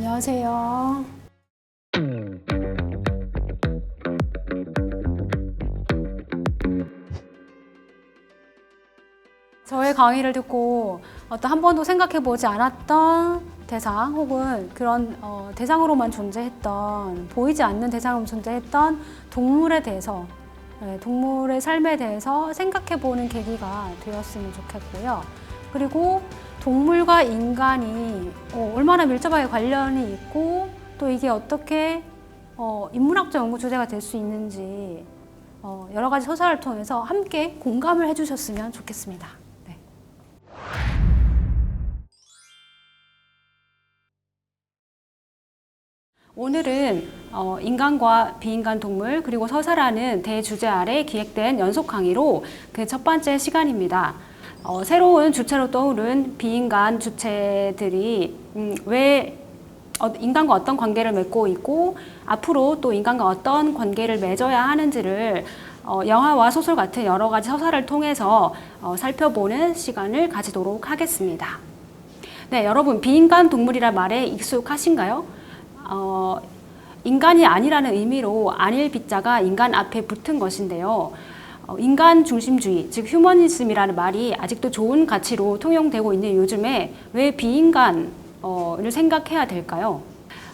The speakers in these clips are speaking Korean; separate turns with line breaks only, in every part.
안녕하세요. 저의 강의를 듣고 어떤 한 번도 생각해 보지 않았던 대상 혹은 그런 어, 대상으로만 존재했던 보이지 않는 대상으로 존재했던 동물에 대해서 네, 동물의 삶에 대해서 생각해 보는 계기가 되었으면 좋겠고요. 그리고 동물과 인간이 어, 얼마나 밀접하게 관련이 있고 또 이게 어떻게 어, 인문학적 연구 주제가 될 수 있는지 어, 여러 가지 소설을 통해서 함께 공감을 해주셨으면 좋겠습니다. 네. 오늘은 어, 인간과 비인간 동물 그리고 서사라는 대주제 아래 기획된 연속 강의로 그 첫 번째 시간입니다. 어, 새로운 주체로 떠오른 비인간 주체들이 음, 왜 어, 인간과 어떤 관계를 맺고 있고 앞으로 또 인간과 어떤 관계를 맺어야 하는지를 어, 영화와 소설 같은 여러 가지 서사를 통해서 어, 살펴보는 시간을 가지도록 하겠습니다. 네, 여러분 비인간 동물이란 말에 익숙하신가요? 어, 인간이 아니라는 의미로 아닐 빗자가 인간 앞에 붙은 것인데요. 어, 인간 중심주의, 즉 휴머니즘이라는 말이 아직도 좋은 가치로 통용되고 있는 요즘에 왜 비인간을 생각해야 될까요?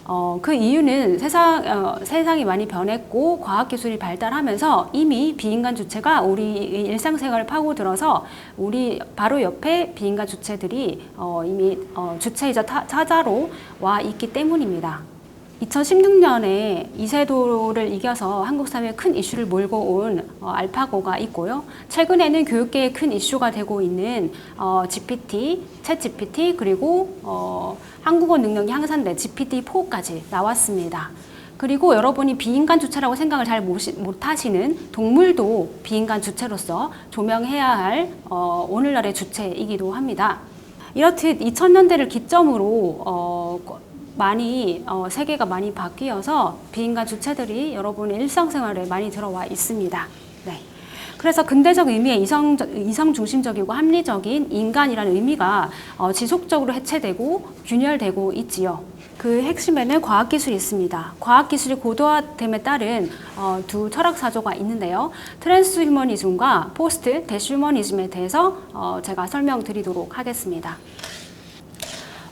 어, 그 이유는 세상, 어, 세상이 많이 변했고 과학기술이 발달하면서 이미 비인간 주체가 우리 일상생활을 파고들어서 우리 바로 옆에 비인간 주체들이 어, 이미 어, 주체이자 타, 타자로 와 있기 때문입니다. 2016년에 이세도를 이겨서 한국 사회에 큰 이슈를 몰고 온 어, 알파고가 있고요. 최근에는 교육계에 큰 이슈가 되고 있는 어, GPT, 챗 GPT 그리고 어, 한국어 능력이 향상된 GPT-4까지 나왔습니다. 그리고 여러분이 비인간 주체라고 생각을 잘 못하시는 동물도 비인간 주체로서 조명해야 할 어, 오늘날의 주체이기도 합니다. 이렇듯 2000년대를 기점으로 어, 많이 어, 세계가 많이 바뀌어서 비인간 주체들이 여러분의 일상생활에 많이 들어와 있습니다. 네. 그래서 근대적 의미의 이성, 이성 중심적이고 합리적인 인간이라는 의미가 어, 지속적으로 해체되고 균열되고 있지요. 그 핵심에는 과학기술이 있습니다. 과학기술이 고도화됨에 따른 어, 두 철학사조가 있는데요. 트랜스 휴머니즘과 포스트 대슈머니즘에 대해서 어, 제가 설명드리도록 하겠습니다.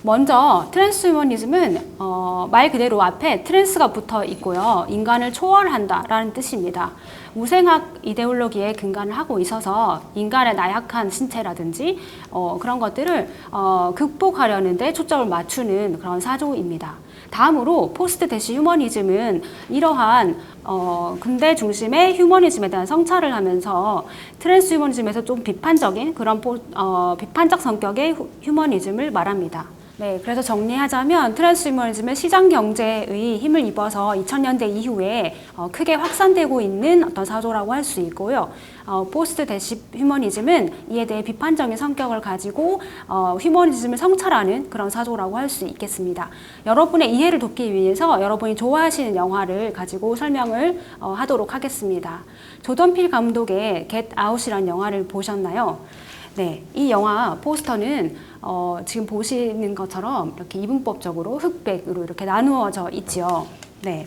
먼저 트랜스휴머니즘은 어, 말 그대로 앞에 트랜스가 붙어 있고요. 인간을 초월한다라는 뜻입니다. 우생학 이데올로기에 근간을 하고 있어서 인간의 나약한 신체라든지 어, 그런 것들을 어, 극복하려는 데 초점을 맞추는 그런 사조입니다. 다음으로 포스트 대시 휴머니즘은 이러한 어, 근대 중심의 휴머니즘에 대한 성찰을 하면서 트랜스 휴머니즘에서 좀 비판적인 그런 포, 어, 비판적 성격의 휴머니즘을 말합니다. 네, 그래서 정리하자면 트랜스휴머니즘은 시장 경제의 힘을 입어서 2000년대 이후에 어, 크게 확산되고 있는 어떤 사조라고 할 수 있고요. 어, 포스트 대시 휴머니즘은 이에 대해 비판적인 성격을 가지고 어, 휴머니즘을 성찰하는 그런 사조라고 할 수 있겠습니다. 여러분의 이해를 돕기 위해서 여러분이 좋아하시는 영화를 가지고 설명을 어, 하도록 하겠습니다. 조던필 감독의 Get Out이라는 영화를 보셨나요? 네, 이 영화 포스터는 어, 지금 보시는 것처럼 이렇게 이분법적으로 흑백으로 이렇게 나누어져 있지요. 네.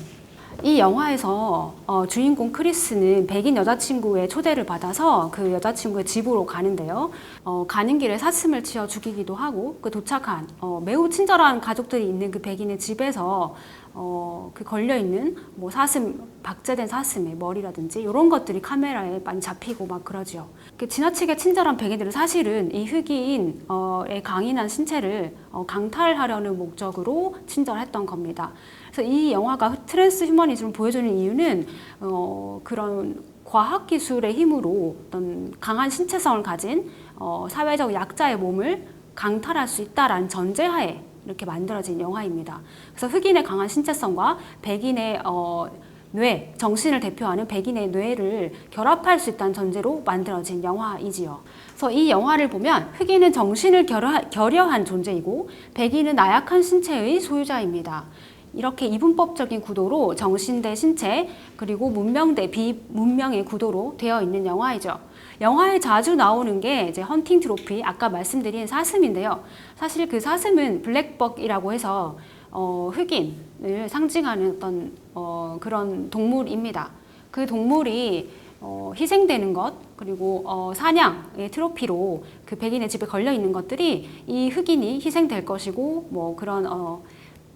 이 영화에서 어, 주인공 크리스는 백인 여자친구의 초대를 받아서 그 여자친구의 집으로 가는데요. 어, 가는 길에 사슴을 치어 죽이기도 하고 그 도착한 어, 매우 친절한 가족들이 있는 그 백인의 집에서 어, 그 걸려있는 뭐 사슴, 박제된 사슴의 머리라든지 이런 것들이 카메라에 많이 잡히고 막 그러죠. 그 지나치게 친절한 백인들은 사실은 이 흑인의 강인한 신체를 어, 강탈하려는 목적으로 친절했던 겁니다. 그래서 이 영화가 트랜스 휴머니즘을 보여주는 이유는 어, 그런 과학 기술의 힘으로 어떤 강한 신체성을 가진 어, 사회적 약자의 몸을 강탈할 수 있다라는 전제하에 이렇게 만들어진 영화입니다. 그래서 흑인의 강한 신체성과 백인의 어, 뇌, 정신을 대표하는 백인의 뇌를 결합할 수 있다는 전제로 만들어진 영화이지요. 그래서 이 영화를 보면 흑인은 정신을 결여, 한 존재이고 백인은 나약한 신체의 소유자입니다. 이렇게 이분법적인 구도로 정신 대 신체 그리고 문명 대 비문명의 구도로 되어 있는 영화이죠. 영화에 자주 나오는 게 이제 헌팅 트로피 아까 말씀드린 사슴인데요. 사실 그 사슴은 블랙벅이라고 해서 어, 흑인을 상징하는 어떤 어, 그런 동물입니다. 그 동물이 어, 희생되는 것 그리고 어, 사냥의 트로피로 그 백인의 집에 걸려 있는 것들이 이 흑인이 희생될 것이고 뭐 그런 어,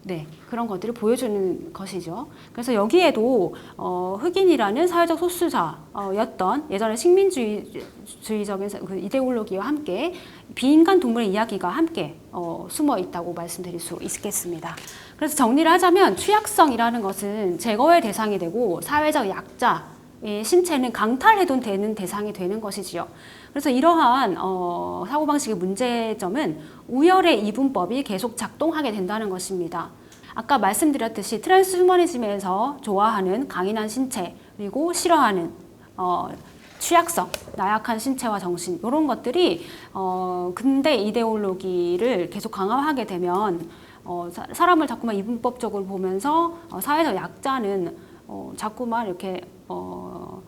네 그런 것들을 보여주는 것이죠. 그래서 여기에도 어, 흑인이라는 사회적 소수자였던 예전에 식민주의적인 그 이데올로기와 함께 비인간 동물의 이야기가 함께 어, 숨어 있다고 말씀드릴 수 있겠습니다. 그래서 정리를 하자면 취약성이라는 것은 제거의 대상이 되고 사회적 약자 의 신체는 강탈해도 되는 대상이 되는 것이지요. 그래서 이러한 어, 사고방식의 문제점은 우열의 이분법이 계속 작동하게 된다는 것입니다. 아까 말씀드렸듯이 트랜스 휴머니즘에서 좋아하는 강인한 신체 그리고 싫어하는 어, 취약성, 나약한 신체와 정신 이런 것들이 어, 근대 이데올로기를 계속 강화하게 되면 어, 사, 사람을 자꾸만 이분법적으로 보면서 어, 사회적 약자는 어, 자꾸만 이렇게 어,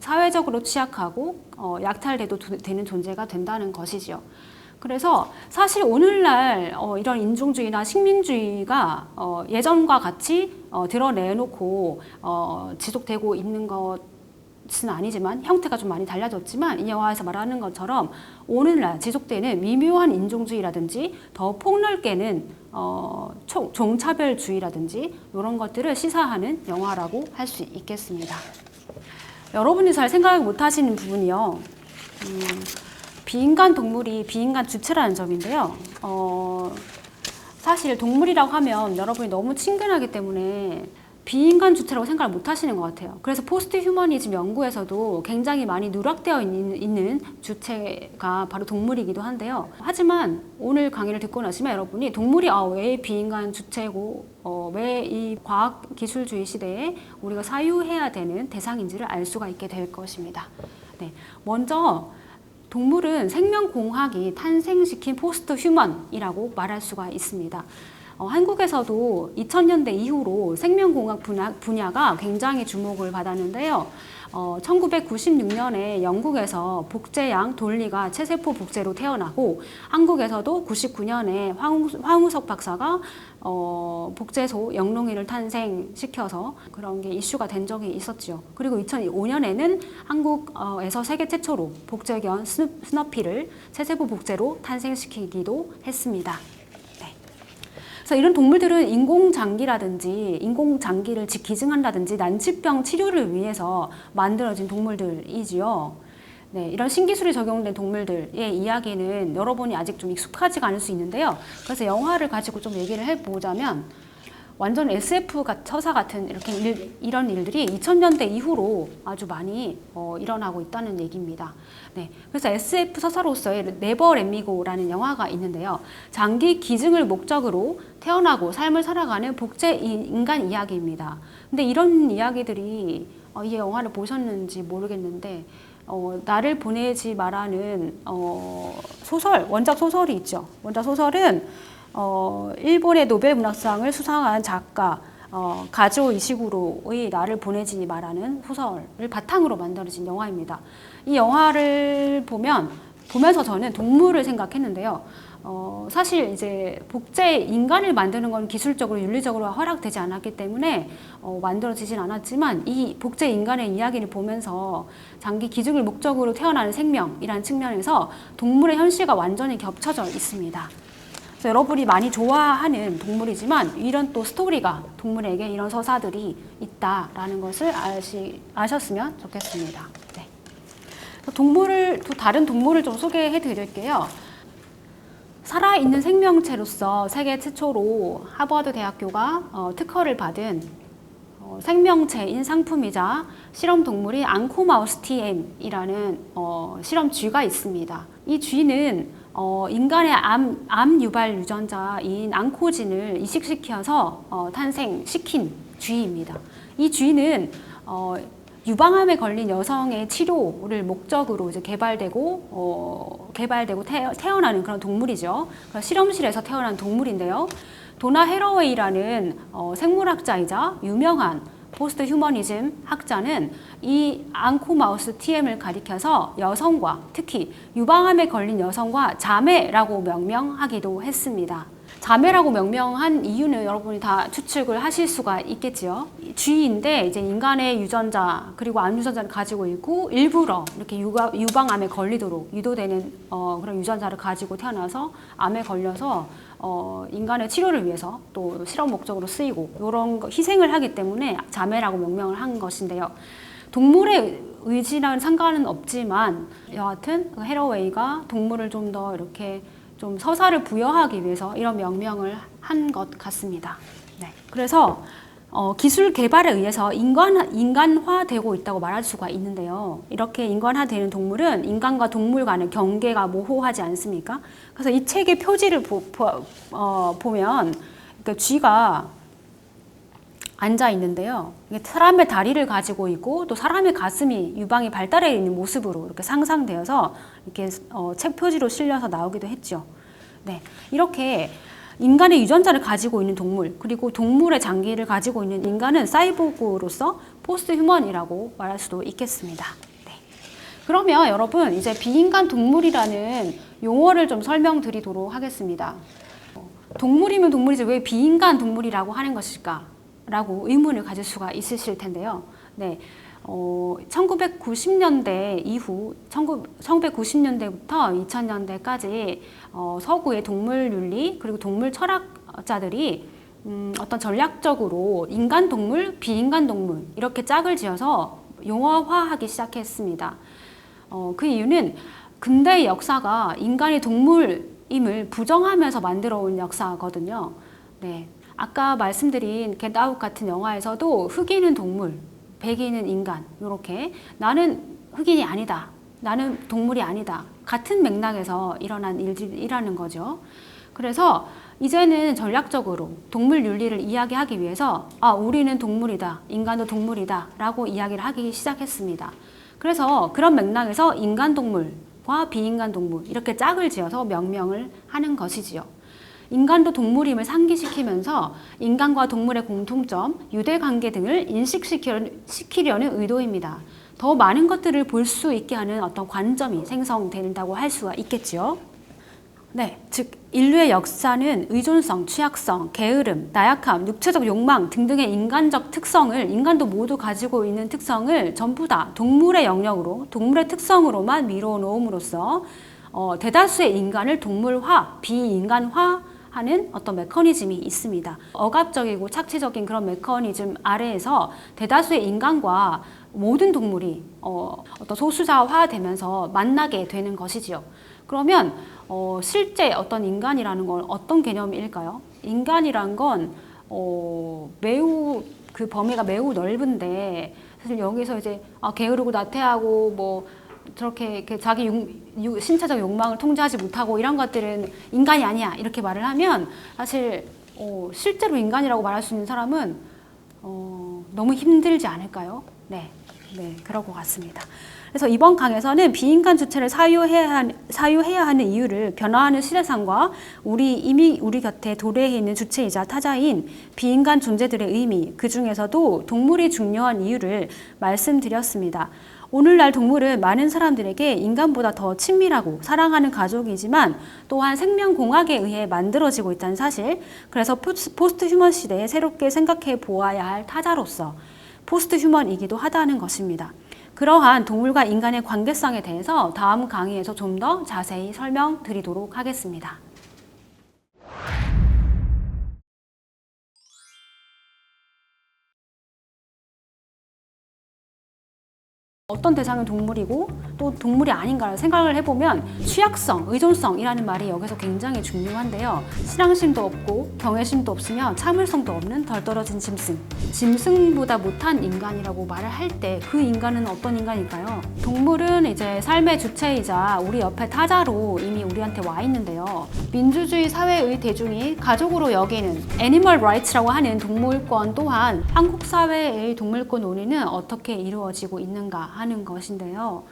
사회적으로 취약하고 어, 약탈돼도 도- 되는 존재가 된다는 것이지요. 그래서 사실 오늘날 어, 이런 인종주의나 식민주의가 어, 예전과 같이 어, 드러내놓고 어, 지속되고 있는 것은 아니지만 형태가 좀 많이 달라졌지만 이 영화에서 말하는 것처럼 오늘날 지속되는 미묘한 인종주의라든지 더 폭넓게는 어, 총- 종차별주의라든지 이런 것들을 시사하는 영화라고 할 수 있겠습니다. 여러분이 잘 생각 못 하시는 부분이요. 음, 비인간 동물이 비인간 주체라는 점인데요. 어, 사실 동물이라고 하면 여러분이 너무 친근하기 때문에 비인간 주체라고 생각을 못 하시는 것 같아요. 그래서 포스트 휴머니즘 연구에서도 굉장히 많이 누락되어 있는, 주체가 바로 동물이기도 한데요. 하지만 오늘 강의를 듣고 나시면 여러분이 동물이 아, 왜 비인간 주체고 어, 왜 이 과학 기술주의 시대에 우리가 사유해야 되는 대상인지를 알 수가 있게 될 것입니다. 네, 먼저 동물은 생명공학이 탄생시킨 포스트 휴먼이라고 말할 수가 있습니다. 어, 한국에서도 2000년대 이후로 생명공학 분야, 분야 가 굉장히 주목을 받았는데요. 어, 1996년에 영국에서 복제양 돌리가 체세포 복제로 태어나고 한국에서도 99년에 황우, 황우 석 박사가 어, 복제소 영롱이를 탄생시켜서 그런 게 이슈가 된 적이 있었죠. 그리고 2005년에는 한국에서 세계 최초로 복제견 스누- 스너피를 체세포 복제로 탄생시키기도 했습니다. 네. 그래서 이런 동물들은 인공장기라든지 인공장기를 지- 기증한다든지 난치병 치료를 위해서 만들어진 동물들이지요. 네, 이런 신기술이 적용된 동물들의 이야기는 여러분이 아직 좀 익숙하지가 않을 수 있는데요. 그래서 영화를 가지고 좀 얘기를 해보자면 완전 SF 가- 처사 같은 이렇게 일, 이런 일들이 2000년대 이후로 아주 많이 어, 일어나고 있다는 얘기입니다. 네, 그래서 SF 서사로서의 네버 렛미고라는 영화가 있는데요. 장기 기증을 목적으로 태어나고 삶을 살아가는 복제 인- 인간 이야기입니다. 근데 이런 이야기들이 어, 이 영화를 보셨는지 모르겠는데 어, 나를 보내지 마라는 어, 소설 원작 소설이 있죠. 원작 소설은 어, 일본의 노벨 문학상을 수상한 작가 어, 가조 이시구로의 나를 보내지 마라는 소설을 바탕으로 만들어진 영화입니다. 이 영화를 보면 보면서 저는 동물을 생각했는데요. 어, 사실 이제 복제 인간을 만드는 건 기술적으로 윤리적으로 허락되지 않았기 때문에 어, 만들어지진 않았지만 이 복제 인간의 이야기를 보면서 장기 기증을 목적으로 태어나는 생명이라는 측면에서 동물의 현실과 완전히 겹쳐져 있습니다. 그래서 여러분이 많이 좋아하는 동물이지만 이런 또 스토리가 동물에게 이런 서사들이 있다라는 것을 아시, 아셨으면 좋겠습니다. 네. 동물을 또 다른 동물을 좀 소개해 드릴게요. 살아있는 생명체로서 세계 최초로 하버드 대학교가 어, 특허를 받은 어, 생명체인 상품이자 실험 동물이 앙코마우스티엠이라는 어, 실험 쥐가 있습니다. 이 쥐는 어, 인간의 암, 암 유발 유전자인 앙코진을 이식시켜서 어, 탄생시킨 쥐입니다. 이 쥐는 어, 유방암에 걸린 여성의 치료를 목적으로 이제 개발되고 어, 개발되고 태어, 태어나는 그런 동물이죠. 실험실에서 태어난 동물인데요. 도나 헤러웨이라는 어, 생물학자이자 유명한 포스트 휴머니즘 학자는 이 앙코마우스 TM을 가리켜서 여성과 특히 유방암에 걸린 여성과 자매라고 명명하기도 했습니다. 자매라고 명명한 이유는 여러분이 다 추측을 하실 수가 있겠지요. G인데 이제 인간의 유전자 그리고 암 유전자를 가지고 있고 일부러 이렇게 유가, 유방암에 걸리도록 유도되는 어, 그런 유전자를 가지고 태어나서 암에 걸려서 어, 인간의 치료를 위해서 또 실험 목적으로 쓰이고 이런 거 희생을 하기 때문에 자매라고 명명을 한 것인데요. 동물의 의지랑 상관은 없지만 여하튼 그 헤러웨이가 동물을 좀 더 이렇게 좀 서사를 부여하기 위해서 이런 명명을 한 것 같습니다. 네. 그래서 어, 기술 개발에 의해서 인간, 인간화되고 있다고 말할 수가 있는데요. 이렇게 인간화되는 동물은 인간과 동물 간의 경계가 모호하지 않습니까? 그래서 이 책의 표지를 보, 보, 어, 보면 그러니까 쥐가 앉아 있는데요. 사람의 다리를 가지고 있고 또 사람의 가슴이 유방이 발달해 있는 모습으로 이렇게 상상되어서 이렇게 어, 책 표지로 실려서 나오기도 했죠. 네, 이렇게 인간의 유전자를 가지고 있는 동물 그리고 동물의 장기를 가지고 있는 인간은 사이보그로서 포스트 휴먼이라고 말할 수도 있겠습니다. 네. 그러면 여러분 이제 비인간 동물이라는 용어를 좀 설명드리도록 하겠습니다. 동물이면 동물이지 왜 비인간 동물이라고 하는 것일까? 라고 의문을 가질 수가 있으실 텐데요. 네. 어, 1990년대 이후 1990년대부터 2000년대까지 어, 서구의 동물 윤리 그리고 동물 철학자들이 음, 어떤 전략적으로 인간 동물, 비인간 동물 이렇게 짝을 지어서 용어화하기 시작했습니다. 어, 그 이유는 근대의 역사가 인간이 동물임을 부정하면서 만들어 온 역사거든요. 네. 아까 말씀드린 겟아웃 같은 영화에서도 흑인은 동물, 백인은 인간 이렇게 나는 흑인이 아니다. 나는 동물이 아니다. 같은 맥락에서 일어난 일이라는 거죠. 그래서 이제는 전략적으로 동물 윤리를 이야기하기 위해서 아, 우리는 동물이다. 인간도 동물이다. 라고 이야기를 하기 시작했습니다. 그래서 그런 맥락에서 인간 동물과 비인간 동물 이렇게 짝을 지어서 명명을 하는 것이지요. 인간도 동물임을 상기시키면서 인간과 동물의 공통점, 유대 관계 등을 인식시키려는 의도입니다. 더 많은 것들을 볼 수 있게 하는 어떤 관점이 생성된다고 할 수가 있겠지요. 네, 즉 인류의 역사는 의존성, 취약성, 게으름, 나약함, 육체적 욕망 등등의 인간적 특성을 인간도 모두 가지고 있는 특성을 전부 다 동물의 영역으로, 동물의 특성으로만 미루어 놓음으로써 어, 대다수의 인간을 동물화, 비인간화 하는 어떤 메커니즘이 있습니다. 억압적이고 착취적인 그런 메커니즘 아래에서 대다수의 인간과 모든 동물이 어, 어떤 소수자화되면서 만나게 되는 것이지요. 그러면 어, 실제 어떤 인간이라는 건 어떤 개념일까요? 인간이란 건 어, 매우 그 범위가 매우 넓은데 사실 여기서 이제 아, 게으르고 나태하고 뭐 저렇게 자기 육, 육, 신체적 욕망을 통제하지 못하고 이런 것들은 인간이 아니야 이렇게 말을 하면 사실 어, 실제로 인간이라고 말할 수 있는 사람은 어, 너무 힘들지 않을까요? 네, 네, 그럴 것 같습니다. 그래서 이번 강에서는 비인간 주체를 사유해야, 한, 사유해야 하는 이유를 변화하는 시대상과 우리 이미 우리 곁에 도래해 있는 주체이자 타자인 비인간 존재들의 의미, 그 중에서도 동물이 중요한 이유를 말씀드렸습니다. 오늘날 동물은 많은 사람들에게 인간보다 더 친밀하고 사랑하는 가족이지만 또한 생명공학에 의해 만들어지고 있다는 사실, 그래서 포스트 휴먼 시대에 새롭게 생각해 보아야 할 타자로서 포스트 휴먼이기도 하다는 것입니다. 그러한 동물과 인간의 관계성에 대해서 다음 강의에서 좀 더 자세히 설명드리도록 하겠습니다. 어떤 대상은 동물이고 또 동물이 아닌가를 생각을 해보면 취약성, 의존성이라는 말이 여기서 굉장히 중요한데요. 실랑심도 없고 경외심도 없으며 참을성도 없는 덜 떨어진 짐승. 짐승보다 못한 인간이라고 말을 할 때 그 인간은 어떤 인간일까요? 동물은 이제 삶의 주체이자 우리 옆에 타자로 이미 우리한테 와 있는데요. 민주주의 사회의 대중이 가족으로 여기는 애니멀 라이츠라고 하는 동물권 또한 한국 사회의 동물권 논의는 어떻게 이루어지고 있는가 하는 것인데요.